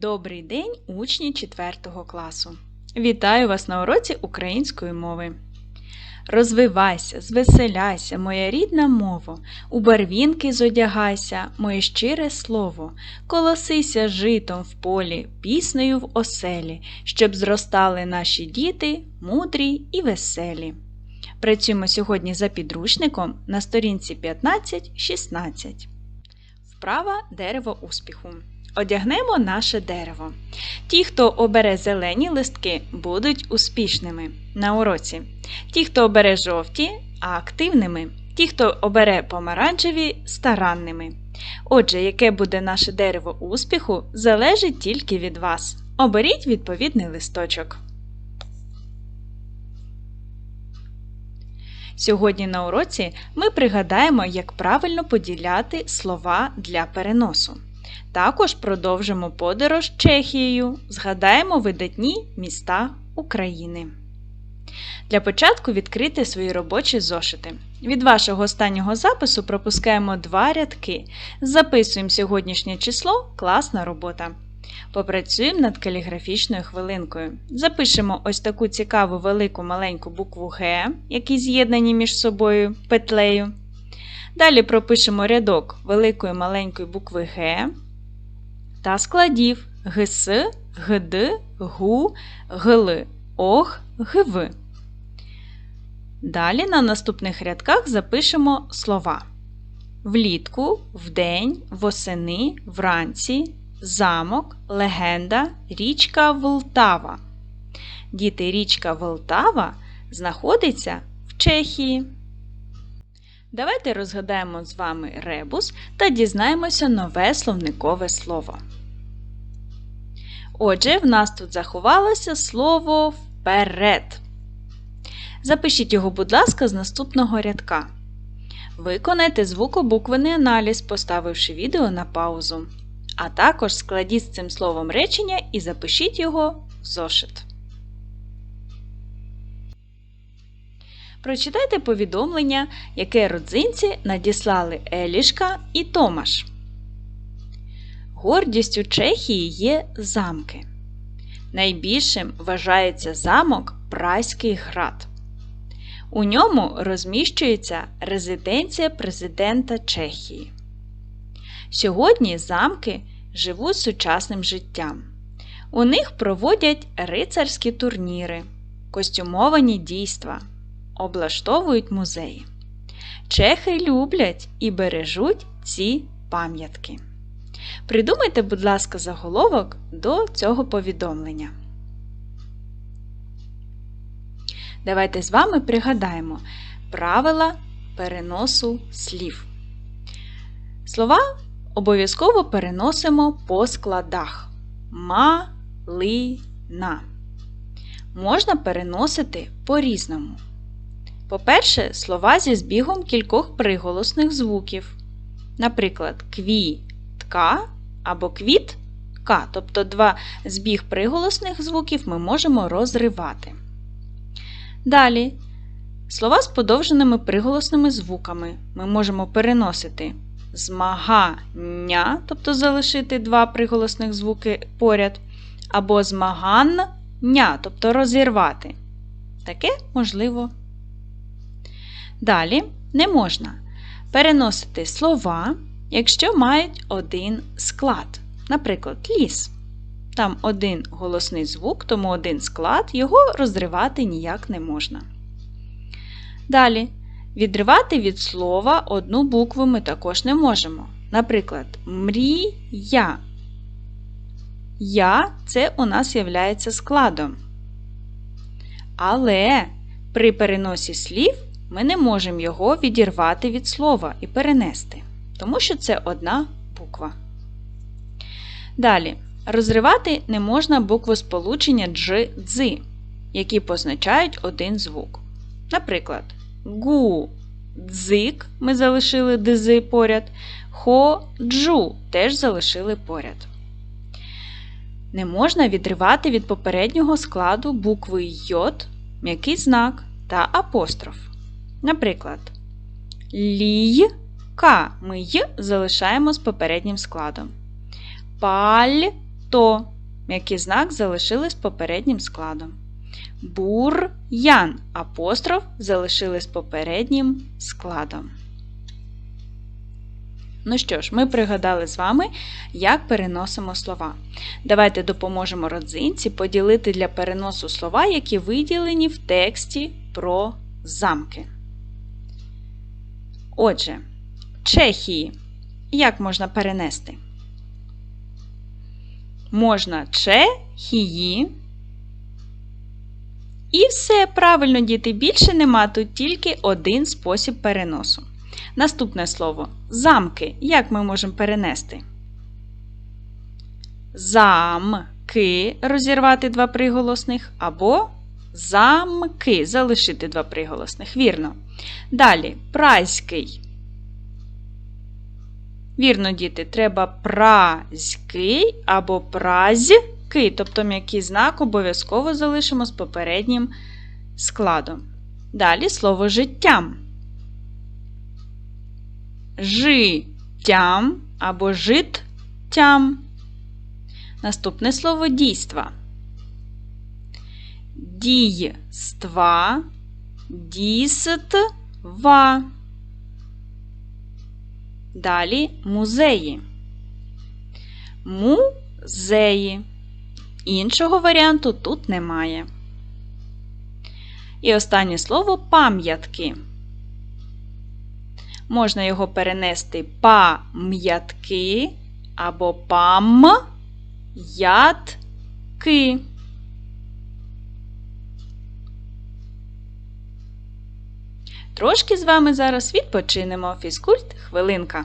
Добрий день, учні 4 класу! Вітаю вас на уроці української мови. Розвивайся, звеселяйся, моя рідна мова, у барвінки зодягайся, моє щире слово, колосися житом в полі, піснею в оселі, щоб зростали наші діти, мудрі і веселі. Працюємо сьогодні за підручником на сторінці 15-16. Вправа дерево успіху. Одягнемо наше дерево. Ті, хто обере зелені листки, будуть успішними на уроці. Ті, хто обере жовті, активними. Ті, хто обере помаранчеві, старанними. Отже, яке буде наше дерево успіху, залежить тільки від вас. Оберіть відповідний листочок. Сьогодні на уроці ми пригадаємо, як правильно поділяти слова для переносу. Також продовжимо подорож Чехією, згадаємо видатні міста України. Для початку відкрити свої робочі зошити. Від вашого останнього запису пропускаємо два рядки. Записуємо сьогоднішнє число класна робота. Попрацюємо над каліграфічною хвилинкою. Запишемо ось таку цікаву велику маленьку букву Г, які з'єднані між собою петлею. Далі пропишемо рядок великої маленької букви Г та складів ГС, ГД, ГУ, ГЛ, ОГ, ГВ. Далі на наступних рядках запишемо слова влітку, вдень, восени, вранці, замок, легенда, річка Волтава. Діти, річка Волтава знаходиться в Чехії. Давайте розгадаємо з вами ребус та дізнаємося нове словникове слово. Отже, в нас тут заховалося слово вперед. Запишіть його, будь ласка, з наступного рядка. Виконайте звукобуквений аналіз, поставивши відео на паузу. А також складіть з цим словом речення і запишіть його в зошит. Прочитайте повідомлення, яке родзинці надіслали Елішка і Томаш. Гордістю Чехії є замки. Найбільшим вважається замок Прайський град. У ньому розміщується резиденція президента Чехії. Сьогодні замки живуть сучасним життям. У них проводять рицарські турніри, костюмовані дійства, облаштовують музеї. Чехи люблять і бережуть ці пам'ятки. Придумайте, будь ласка, заголовок до цього повідомлення. Давайте з вами пригадаємо правила переносу слів. Слова обов'язково переносимо по складах ма-ли-на. Можна переносити по-різному. По-перше, слова зі збігом кількох приголосних звуків. Наприклад, квітка або квітка, тобто два збіг приголосних звуків ми можемо розривати. Далі, слова з подовженими приголосними звуками ми можемо переносити змагання, тобто залишити два приголосних звуки поряд, або змагання, тобто розірвати. Таке можливо. Далі не можна переносити слова, якщо мають один склад. Наприклад, ліс. Там один голосний звук, тому один склад, його розривати ніяк не можна. Далі, відривати від слова одну букву ми також не можемо. Наприклад, мрія. Я це у нас є складом. Але при переносі слів ми не можемо його відірвати від слова і перенести, тому що це одна буква. Далі, розривати не можна букву сполучення дж, дзи, які позначають один звук. Наприклад, гу, дзик ми залишили дизи поряд, хо, джу теж залишили поряд. Не можна відривати від попереднього складу букви йод, м'який знак та апостроф. Наприклад, лійка ми й залишаємо з попереднім складом. Палька то м'який знак залишили з попереднім складом. Бур-ян апостроф залишили з попереднім складом. Ну що ж, ми пригадали з вами, як переносимо слова. Давайте допоможемо родзинці поділити для переносу слова, які виділені в тексті про замки. Отже, Чехії. Як можна перенести? Можна Чехії. І все правильно, діти, більше нема тут тільки один спосіб переносу. Наступне слово замки. Як ми можемо перенести? Замки розірвати два приголосних, або замки залишити два приголосних. Вірно. Далі празький. Вірно, діти, треба празький або празьки, тобто м'який знак обов'язково залишимо з попереднім складом. Далі слово життям. Життям або життям. Наступне слово дійства. Дійства, дійства. Далі музеї. Музеї. Іншого варіанту тут немає. І останнє слово пам'ятки. Можна його перенести пам'ятки або пам-ятки. Трошки з вами зараз відпочинемо. Фізкульт хвилинка.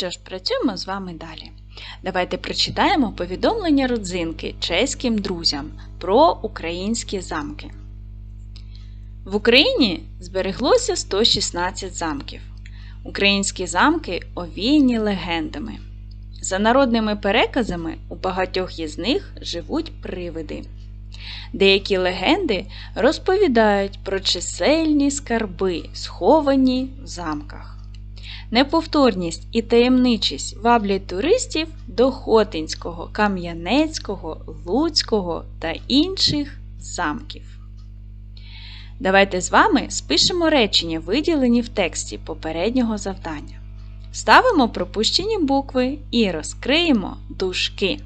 Що ж, працюємо з вами далі. Давайте прочитаємо повідомлення родзинки чеським друзям про українські замки. В Україні збереглося 116 замків. Українські замки овіяні легендами. За народними переказами, у багатьох із них живуть привиди. Деякі легенди розповідають про чисельні скарби, сховані в замках. Неповторність і таємничість ваблять туристів до Хотинського, Кам'янецького, Луцького та інших замків. Давайте з вами спишемо речення, виділені в тексті попереднього завдання. Ставимо пропущені букви і розкриємо дужки.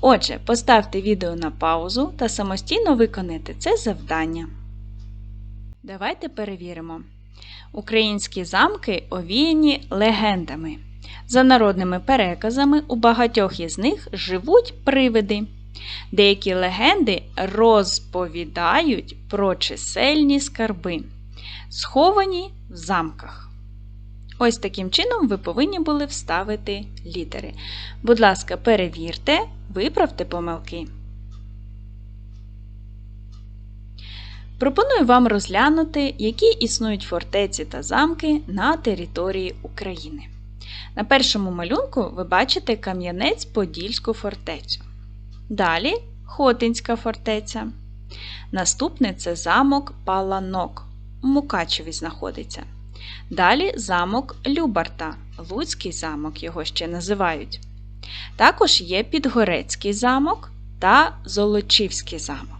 Отже, поставте відео на паузу та самостійно виконайте це завдання. Давайте перевіримо. Українські замки овіяні легендами. За народними переказами, у багатьох із них живуть привиди. Деякі легенди розповідають про чисельні скарби, сховані в замках. Ось таким чином ви повинні були вставити літери. Будь ласка, перевірте, виправте помилки. Пропоную вам розглянути, які існують фортеці та замки на території України. На першому малюнку ви бачите Кам'янець-Подільську фортецю. Далі Хотинська фортеця. Наступне це замок Паланок. У Мукачеві знаходиться. Далі замок Любарта, Луцький замок його ще називають. Також є Підгорецький замок та Золочівський замок.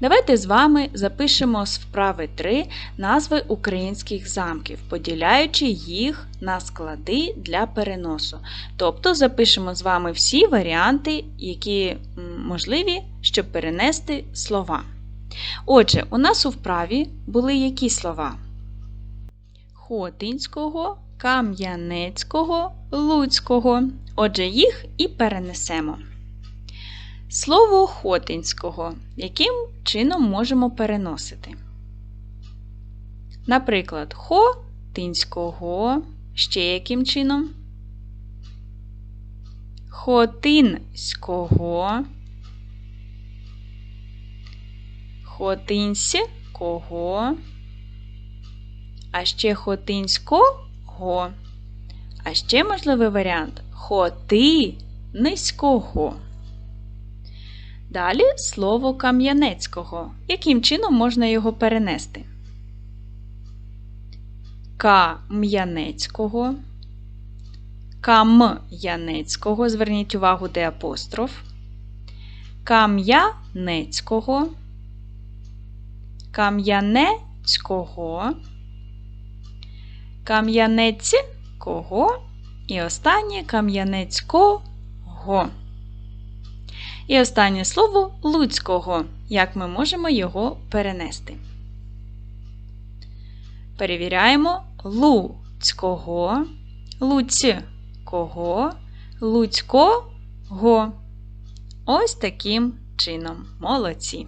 Давайте з вами запишемо з вправи 3 назви українських замків, поділяючи їх на склади для переносу. Тобто запишемо з вами всі варіанти, які можливі, щоб перенести слова. Отже, у нас у вправі були які слова? Хотинського, Кам'янецького, Луцького. Отже, їх і перенесемо. Слово Хотинського, яким чином можемо переносити? Наприклад, Хотинського, ще яким чином? Хотинського. Хотинського. А ще Хотинського. А ще можливий варіант Хотинського. Далі слово Кам'янецького. Яким чином можна його перенести? Кам'янецького. Кам'янецького. Зверніть увагу, де апостроф. Кам'янецького. Кам'янецького. Кам'янецького. І останнє Кам'янецького. І останнє слово луцького. Як ми можемо його перенести? Перевіряємо луцького, луцького, луцького. Ось таким чином. Молодці.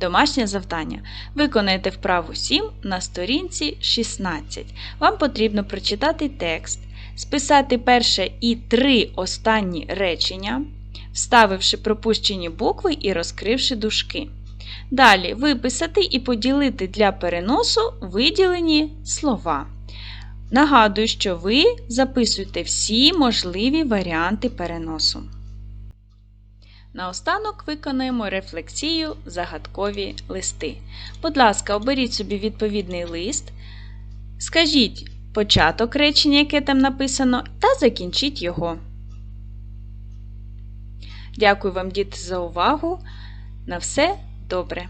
Домашнє завдання. Виконайте вправу 7 на сторінці 16. Вам потрібно прочитати текст, списати перше і три останні речення вставивши пропущені букви і розкривши дужки. Далі виписати і поділити для переносу виділені слова. Нагадую, що ви записуєте всі можливі варіанти переносу. Наостанок виконаємо рефлексію загадкові листи. Будь ласка, оберіть собі відповідний лист. Скажіть початок речення, яке там написано, та закінчіть його. Дякую вам, діти, за увагу. На все добре!